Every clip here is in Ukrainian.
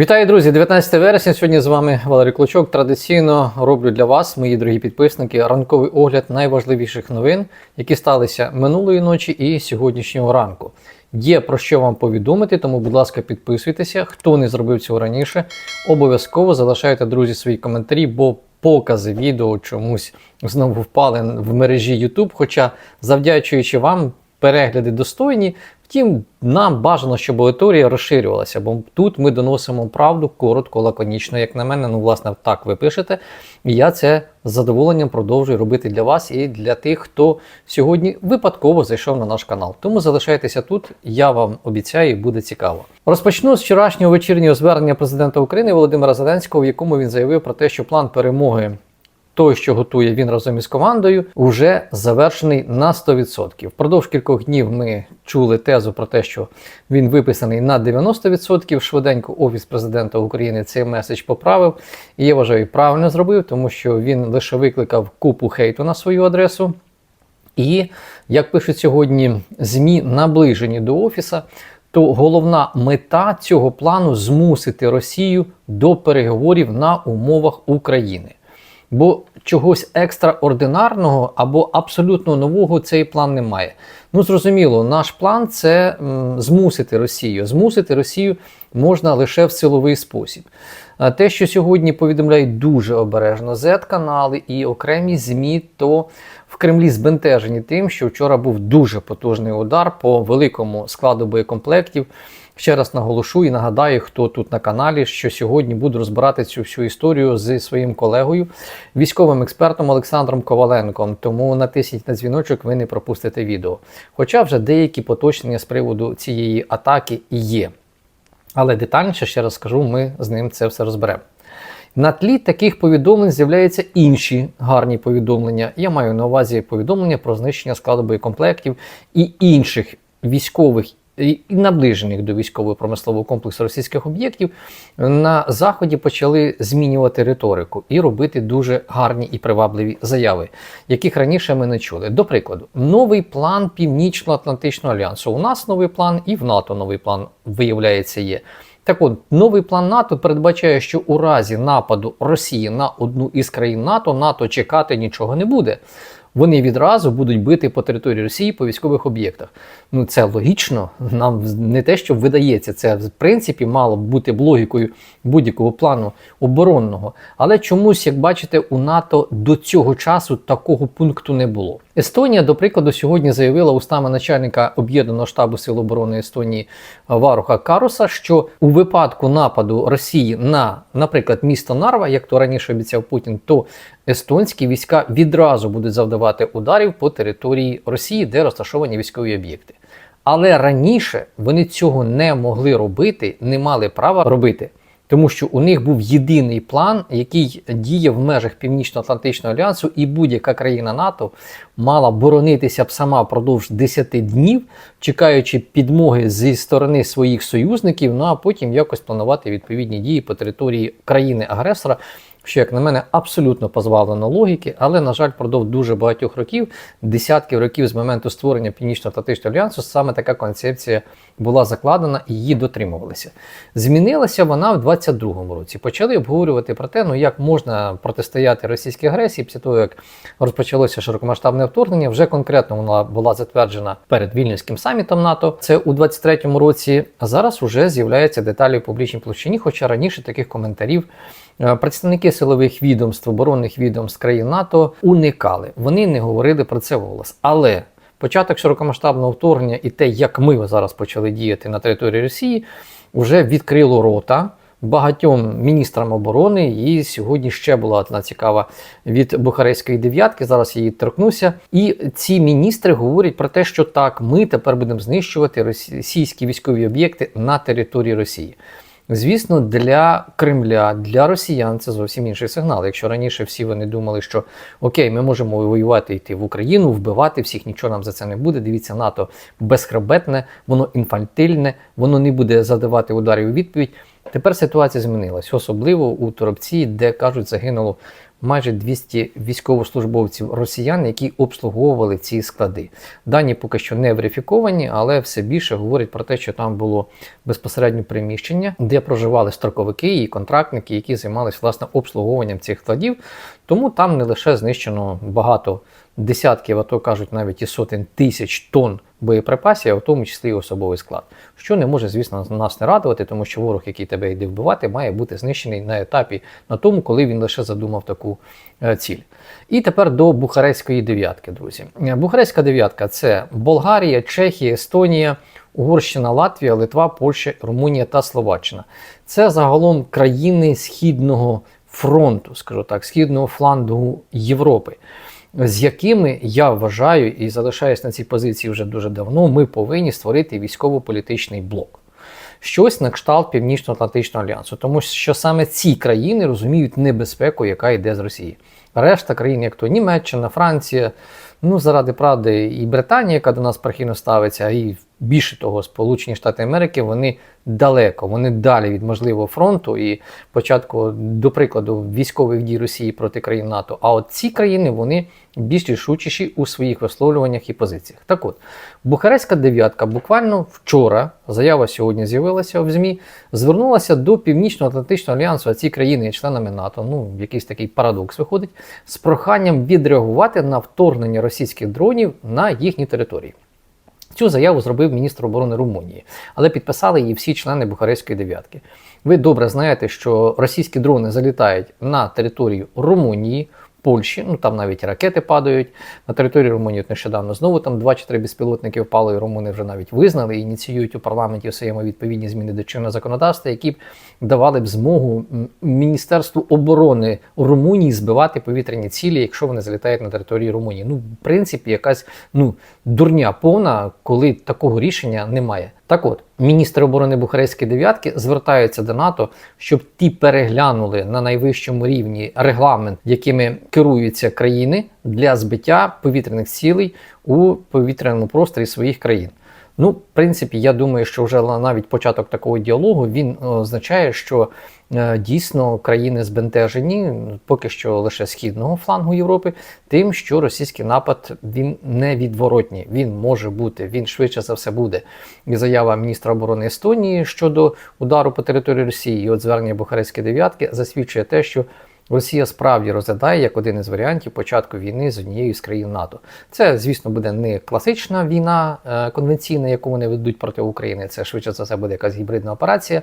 Вітаю, друзі! 19 вересня. Сьогодні з вами Валерій Клочок. Традиційно роблю для вас, мої дорогі підписники, ранковий огляд найважливіших новин, які сталися минулої ночі і сьогоднішнього ранку. Є про що вам повідомити, тому, будь ласка, підписуйтеся. Хто не зробив цього раніше, обов'язково залишайте, друзі, свої коментарі, бо покази відео чомусь знову впали в мережі YouTube. Хоча, завдячуючи вам, перегляди достойні. Втім, нам бажано, щоб аудиторія розширювалася, бо тут ми доносимо правду коротко, лаконічно, як на мене. Ну, власне, так ви пишете. І я це з задоволенням продовжую робити для вас і для тих, хто сьогодні випадково зайшов на наш канал. Тому залишайтеся тут, я вам обіцяю, буде цікаво. Розпочну з вчорашнього вечірнього звернення президента України Володимира Зеленського, в якому він заявив про те, що план перемоги той, що готує він разом із командою, вже завершений на 100%. Впродовж кількох днів ми чули тезу про те, що він виписаний на 90%. Швиденько офіс президента України цей меседж поправив. І я вважаю, правильно зробив, тому що він лише викликав купу хейту на свою адресу. І як пишуть сьогодні ЗМІ, наближені до офіса. То головна мета цього плану змусити Росію до переговорів на умовах України. Бо чогось екстраординарного або абсолютно нового цей план не має. Ну, зрозуміло, наш план це м, змусити Росію. Змусити Росію можна лише в силовий спосіб. Те, що сьогодні повідомляють дуже обережно Z-канали і окремі ЗМІ, то в Кремлі збентежені тим, що вчора був дуже потужний удар по великому складу боєкомплектів. Ще раз наголошу і нагадаю, хто тут на каналі, що сьогодні буду розбирати цю всю історію зі своїм колегою, військовим експертом Олександром Коваленком. Тому натисніть на дзвіночок, ви не пропустите відео. Хоча вже деякі поточнення з приводу цієї атаки і є. Але детальніше ще раз скажу, ми з ним це все розберемо. На тлі таких повідомлень з'являються інші гарні повідомлення. Я маю на увазі повідомлення про знищення складу боєкомплектів і інших військових і наближених до військово-промислового комплексу російських об'єктів на заході почали змінювати риторику і робити дуже гарні і привабливі заяви, яких раніше ми не чули. До прикладу, новий план Північно-Атлантичного альянсу. У нас новий план, і в НАТО новий план виявляється є. Так от, новий план НАТО передбачає, що у разі нападу Росії на одну із країн НАТО НАТО чекати нічого не буде. Вони відразу будуть бити по території Росії по військових об'єктах. Ну це логічно. Нам не те, що видається, це в принципі мало б бути б логікою будь-якого плану оборонного. Але чомусь, як бачите, у НАТО до цього часу такого пункту не було. Естонія, до прикладу, сьогодні заявила устами начальника об'єднаного штабу сил оборони Естонії Варуха Каруса, що у випадку нападу Росії на, наприклад, місто Нарва, як то раніше обіцяв Путін, то естонські війська відразу будуть завдавати ударів по території Росії, де розташовані військові об'єкти. Але раніше вони цього не могли робити, не мали права робити. Тому що у них був єдиний план, який діє в межах Північно-Атлантичного альянсу, і будь-яка країна НАТО мала боронитися б сама впродовж 10 днів, чекаючи підмоги зі сторони своїх союзників, ну а потім якось планувати відповідні дії по території країни-агресора. Що, як на мене, абсолютно позбавлено логіки, але, на жаль, продовж дуже багатьох років, десятків років з моменту створення Північно-Атлантичного альянсу, саме така концепція була закладена і її дотримувалися. Змінилася вона в 22-му році. Почали обговорювати про те, ну як можна протистояти російській агресії після того, як розпочалося широкомасштабне вторгнення. Вже конкретно вона була затверджена перед Вільнюським самітом НАТО. Це у 23-му році. А зараз вже з'являються деталі в публічній площині, хоча раніше таких коментарів. Е, Представники силових відомств, оборонних відомств країн НАТО уникали. Вони не говорили про це голос. Але початок широкомасштабного вторгнення і те, як ми зараз почали діяти на території Росії, вже відкрило рота. Багатьом міністрам оборони, і сьогодні ще була одна цікава від Бухарестської дев'ятки. Зараз її торкнуся. І ці міністри говорять про те, що так, ми тепер будемо знищувати російські військові об'єкти на території Росії. Звісно, для Кремля, для росіян це зовсім інший сигнал. Якщо раніше всі вони думали, що окей, ми можемо воювати йти в Україну, вбивати всіх, нічого нам за це не буде. Дивіться, НАТО безхребетне, воно інфантильне, воно не буде задавати ударів у відповідь. Тепер ситуація змінилась, особливо у Торопці, де кажуть, загинуло майже 200 військовослужбовців росіян, які обслуговували ці склади. Дані поки що не верифіковані, але все більше говорять про те, що там було безпосередньо приміщення, де проживали строковики і контрактники, які займалися власне обслуговуванням цих складів. Тому там не лише знищено багато десятків, а то кажуть навіть і сотень тисяч тонн боєприпасів, а в тому числі і особовий склад. Що не може, звісно, нас не радувати, тому що ворог, який тебе йде вбивати, має бути знищений на етапі на тому, коли він лише задумав таку е, ціль. І тепер до Бухарестської дев'ятки, друзі. Е, Бухарестська дев'ятка це Болгарія, Чехія, Естонія. Угорщина, Латвія, Литва, Польща, Румунія та Словаччина. Це загалом країни Східного фронту, скажу так, східного флангу Європи, з якими я вважаю і залишаюсь на цій позиції вже дуже давно. Ми повинні створити військово-політичний блок. Щось на кшталт Північно-Атлантичного альянсу, тому що саме ці країни розуміють небезпеку, яка йде з Росії. Решта країн, як то Німеччина, Франція, ну заради правди, і Британія, яка до нас прихильно ставиться, і більше того, Сполучені Штати Америки, вони далеко, вони далі від можливого фронту і початку, до прикладу, військових дій Росії проти країн НАТО. А от ці країни вони більш рішучіші у своїх висловлюваннях і позиціях. Так от, Бухарестська дев'ятка буквально вчора, заява сьогодні з'явилася в ЗМІ, звернулася до Північно-Атлантичного альянсу, а ці країни членами НАТО. Ну, якийсь такий парадокс виходить, з проханням відреагувати на вторгнення російських дронів на їхні території. Цю заяву зробив міністр оборони Румунії, але підписали її всі члени Бухарестської дев'ятки. Ви добре знаєте, що російські дрони залітають на територію Румунії, Польщі, ну там навіть ракети падають. На території Румунії от нещодавно знову там 2 чи 3 безпілотники впали, і румуни вже навіть визнали і ініціюють у парламенті своєму відповідні зміни до чинного законодавства, які б давали б змогу Міністерству оборони Румунії збивати повітряні цілі, якщо вони залітають на території Румунії. Ну, в принципі, якась ну дурня повна, коли такого рішення немає. Так от, міністри оборони Бухарестської дев'ятки звертаються до НАТО, щоб ті переглянули на найвищому рівні регламент, якими керуються країни для збиття повітряних цілей у повітряному просторі своїх країн. Ну, в принципі, я думаю, що вже навіть початок такого діалогу він означає, що е, дійсно країни збентежені, поки що лише східного флангу Європи, тим, що російський напад він невідворотній, він може бути, він швидше за все буде. І заява міністра оборони Естонії щодо удару по території Росії, і от звернення Бухарестської дев'ятки засвідчує те, що Росія справді розглядає як один із варіантів початку війни з однією з країн НАТО. Це, звісно, буде не класична війна е, конвенційна, яку вони ведуть проти України. Це швидше за все буде якась гібридна операція,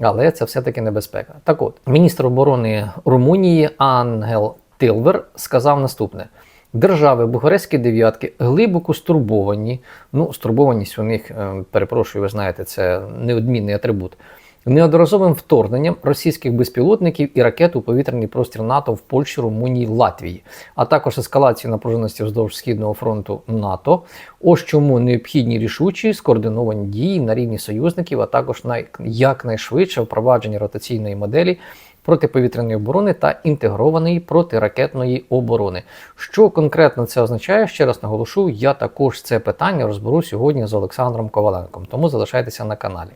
але це все-таки небезпека. Так от, міністр оборони Румунії Ангел Тилвер сказав наступне. Держави Бухарестські дев'ятки глибоко стурбовані. Ну, стурбованість у них, е, перепрошую, ви знаєте, це неодмінний атрибут неодноразовим вторгненням російських безпілотників і ракет у повітряний простір НАТО в Польщі, Румунії, Латвії, а також ескалацію напруженості вздовж східного фронту НАТО. Ось чому необхідні рішучі скоординовані дії на рівні союзників, а також най... якнайшвидше впровадження ротаційної моделі. Протиповітряної оборони та інтегрованої протиракетної оборони. Що конкретно це означає? Ще раз наголошу, я також це питання розберу сьогодні з Олександром Коваленком, тому залишайтеся на каналі.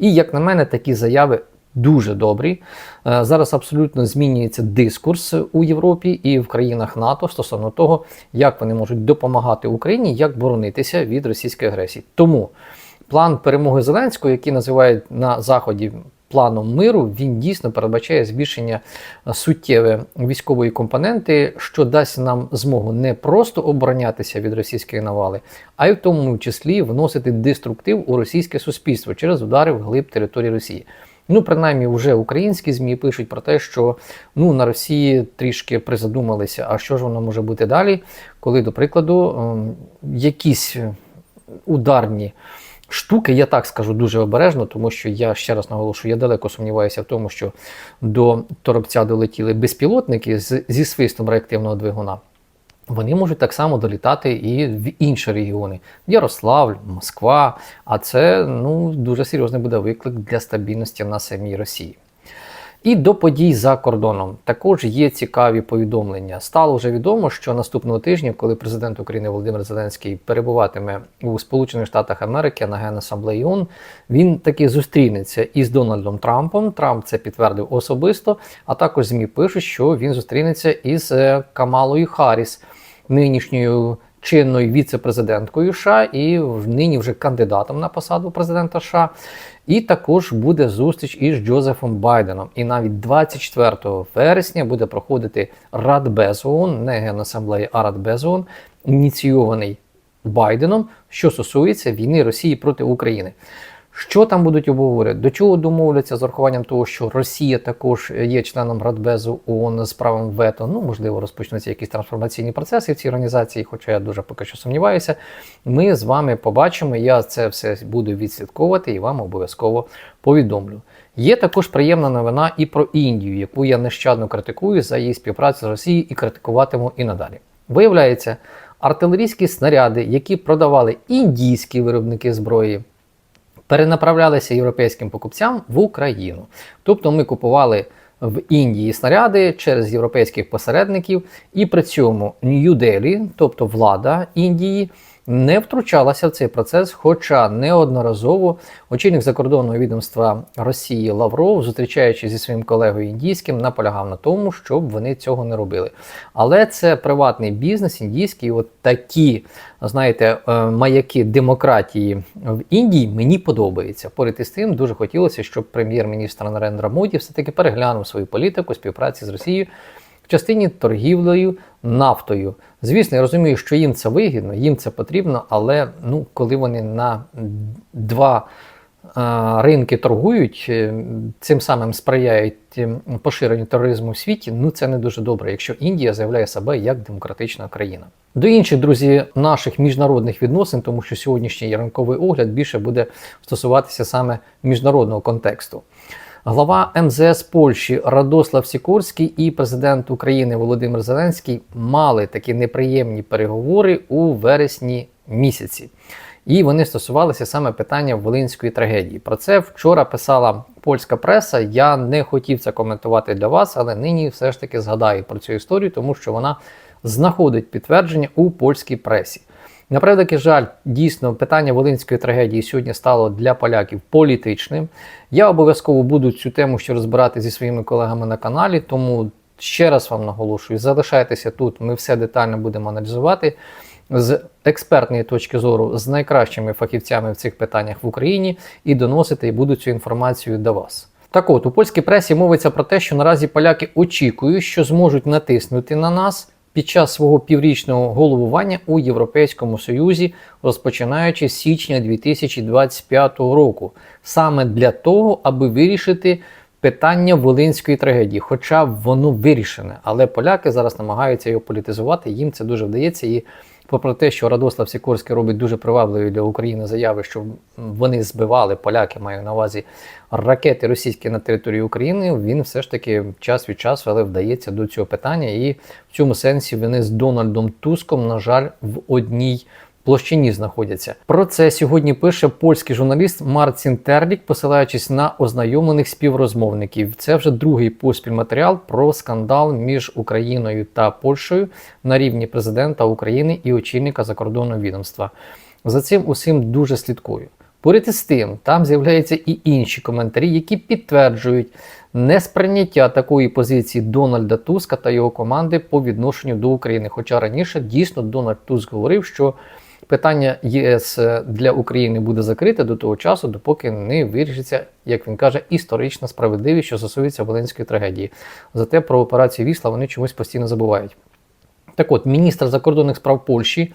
І, як на мене, такі заяви дуже добрі. Е, зараз абсолютно змінюється дискурс у Європі і в країнах НАТО стосовно того, як вони можуть допомагати Україні, як боронитися від російської агресії. Тому план перемоги Зеленського, який називають на Заході планом миру він дійсно передбачає збільшення е, суттєве військової компоненти, що дасть нам змогу не просто оборонятися від російської навали, а й в тому числі вносити деструктив у російське суспільство через удари в глиб території Росії. Ну, принаймні, вже українські ЗМІ пишуть про те, що ну на Росії трішки призадумалися, а що ж воно може бути далі, коли, до прикладу, ем, якісь ударні штуки, я так скажу дуже обережно, тому що я ще раз наголошую, я далеко сумніваюся в тому, що до торопця долетіли безпілотники з, зі свистом реактивного двигуна. Вони можуть так само долітати і в інші регіони Ярославль, Москва. А це ну, дуже серйозний буде виклик для стабільності на самій Росії. І до подій за кордоном також є цікаві повідомлення. Стало вже відомо, що наступного тижня, коли президент України Володимир Зеленський перебуватиме у Сполучених Штатах Америки на Генасамблеї ООН, він таки зустрінеться із Дональдом Трампом. Трамп це підтвердив особисто. А також змі пишуть, що він зустрінеться із е, Камалою Харріс, нинішньою чинною віце-президенткою США і нині вже кандидатом на посаду президента США. І також буде зустріч із Джозефом Байденом. І навіть 24 вересня буде проходити Радбез ООН, не Генасамблея, а Радбез ООН, ініційований Байденом, що стосується війни Росії проти України. Що там будуть обговорювати? До чого домовляться з урахуванням того, що Росія також є членом Радбезу ООН з правом вето? Ну, можливо, розпочнуться якісь трансформаційні процеси в цій організації, хоча я дуже поки що сумніваюся. Ми з вами побачимо. Я це все буду відслідковувати і вам обов'язково повідомлю. Є також приємна новина і про Індію, яку я нещадно критикую за її співпрацю з Росією і критикуватиму і надалі. Виявляється, артилерійські снаряди, які продавали індійські виробники зброї, перенаправлялися європейським покупцям в Україну. Тобто ми купували в Індії снаряди через європейських посередників, і при цьому Нью-Делі, тобто влада Індії, не втручалася в цей процес, хоча неодноразово очільник закордонного відомства Росії Лавров, зустрічаючись зі своїм колегою індійським, наполягав на тому, щоб вони цього не робили. Але це приватний бізнес індійський, і от такі, знаєте, е, маяки демократії в Індії мені подобаються. Поряд із тим, дуже хотілося, щоб прем'єр-міністр Нарендра Моді все-таки переглянув свою політику співпраці з Росією частині торгівлею нафтою. Звісно, я розумію, що їм це вигідно, їм це потрібно, але ну, коли вони на два а, ринки торгують, е, цим самим сприяють е, поширенню тероризму в світі, ну це не дуже добре, якщо Індія заявляє себе як демократична країна. До інших, друзі, наших міжнародних відносин, тому що сьогоднішній ранковий огляд більше буде стосуватися саме міжнародного контексту. Глава МЗС Польщі Радослав Сікорський і президент України Володимир Зеленський мали такі неприємні переговори у вересні місяці. І вони стосувалися саме питання Волинської трагедії. Про це вчора писала польська преса. Я не хотів це коментувати для вас, але нині все ж таки згадаю про цю історію, тому що вона знаходить підтвердження у польській пресі. На жаль, дійсно питання волинської трагедії сьогодні стало для поляків політичним. Я обов'язково буду цю тему ще розбирати зі своїми колегами на каналі, тому ще раз вам наголошую, залишайтеся тут, ми все детально будемо аналізувати з експертної точки зору з найкращими фахівцями в цих питаннях в Україні і доносити і буду цю інформацію до вас. Так от, у польській пресі мовиться про те, що наразі поляки очікують, що зможуть натиснути на нас під час свого піврічного головування у Європейському Союзі, розпочинаючи з січня 2025 року, саме для того, аби вирішити питання волинської трагедії, хоча воно вирішене, але поляки зараз намагаються його політизувати. Їм це дуже вдається. І попри те, що Радослав Сікорський робить дуже привабливі для України заяви, що вони збивали поляки, маю на увазі ракети російські на території України. Він все ж таки час від часу, але вдається до цього питання. І в цьому сенсі вони з Дональдом Туском, на жаль, в одній. Площині знаходяться. Про це сьогодні пише польський журналіст Марцін Терлік, посилаючись на ознайомлених співрозмовників. Це вже другий поспіль матеріал про скандал між Україною та Польщею на рівні президента України і очільника закордонного відомства. За цим усім дуже слідкую. Поряд із тим, там з'являються і інші коментарі, які підтверджують несприйняття такої позиції Дональда Туска та його команди по відношенню до України. Хоча раніше дійсно Дональд Туск говорив, що питання ЄС для України буде закрите до того часу, допоки не вирішиться, як він каже, історична справедливість, що стосується Волинської трагедії. Зате про операцію Вісла вони чомусь постійно забувають. Так от, міністр закордонних справ Польщі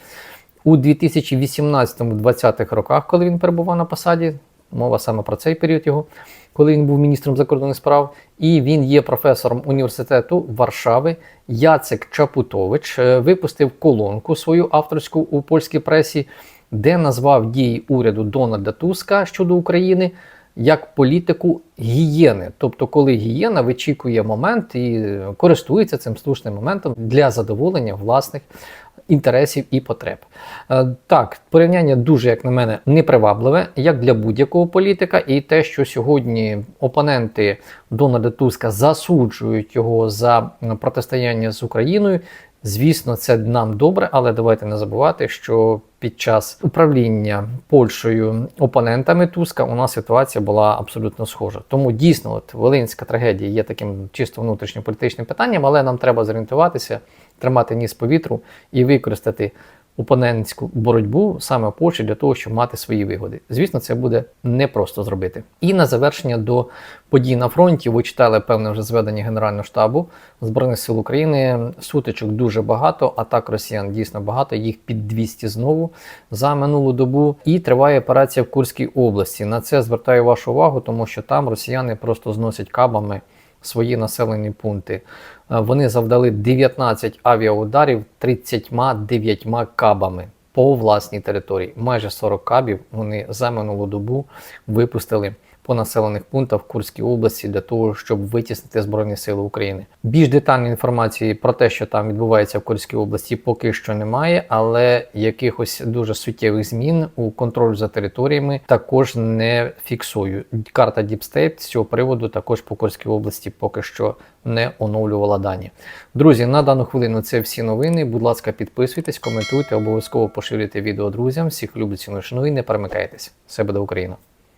у 2018-2020 роках, коли він перебував на посаді, мова саме про цей період його, коли він був міністром закордонних справ, і він є професором університету Варшави. Яцек Чапутович е, випустив колонку свою авторську у польській пресі, де назвав дії уряду Дональда Туска щодо України як політику гієни. Тобто, коли гієна вичікує момент і користується цим слушним моментом для задоволення власних інтересів і потреб. Е, Так, порівняння дуже, як на мене, непривабливе, як для будь-якого політика, і те, що сьогодні опоненти Дональда Туска засуджують його за протистояння з Україною. Звісно, це нам добре, але давайте не забувати, що під час управління Польщею опонентами Туска у нас ситуація була абсолютно схожа. Тому дійсно, от Волинська трагедія є таким чисто внутрішньополітичним питанням, але нам треба зорієнтуватися, тримати ніс повітру і використати опонентську боротьбу саме Польщі для того, щоб мати свої вигоди. Звісно, це буде непросто зробити. І на завершення до подій на фронті ви читали певне вже зведення Генерального штабу Збройних сил України. Сутичок дуже багато, атак росіян дійсно багато, їх під 200 знову за минулу добу. І триває операція в Курській області. На це звертаю вашу увагу, тому що там росіяни просто зносять кабами свої населені пункти. Е, Вони завдали 19 авіаударів 39 кабами по власній території. Майже 40 кабів вони за минулу добу випустили по населених пунктах в Курській області для того, щоб витіснити Збройні Сили України. Більш детальної інформації про те, що там відбувається в Курській області, поки що немає, але якихось дуже суттєвих змін у контролю за територіями також не фіксую. Карта State з цього приводу також по Курській області поки що не оновлювала дані. Друзі, на дану хвилину це всі новини. Будь ласка, підписуйтесь, коментуйте, обов'язково поширюйте відео друзям. Всіх люблю ціну шаную і не перемикайтесь. Все буде Україна!